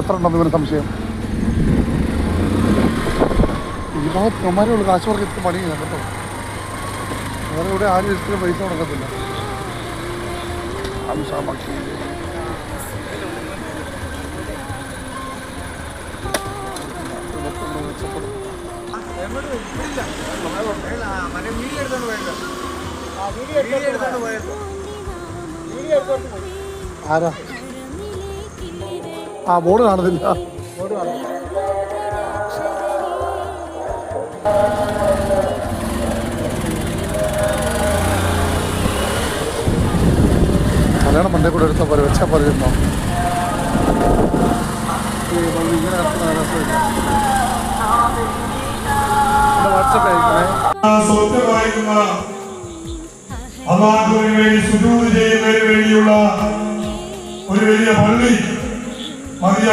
എത്ര ഉണ്ടെന്ന് ഇവന് സംശയം? ഈ ഭാഗത്ത് വർക്ക് ഇത്ര പണിയില്ല കേട്ടോ. വേറെ ഇവിടെ ആരും ഇത്ര പൈസ കൊടുക്കത്തില്ല ആരാ? ആ ബോർഡ് കാണുന്നില്ല കല്യാണം മണ്ടേ കൂടെ എടുത്ത പോലെ വെച്ചാൽ പോലെ ഇരുന്നോ? ഇങ്ങനെ വാട്സപ്പ് അയക്കണേ. സ്വന്തമായിരുന്ന അള്ളാഹുവിന് വേണ്ടി സുജൂത് ചെയ്യുന്നതിന് വേണ്ടിയുള്ള ഒരു വലിയ പള്ളി. Maria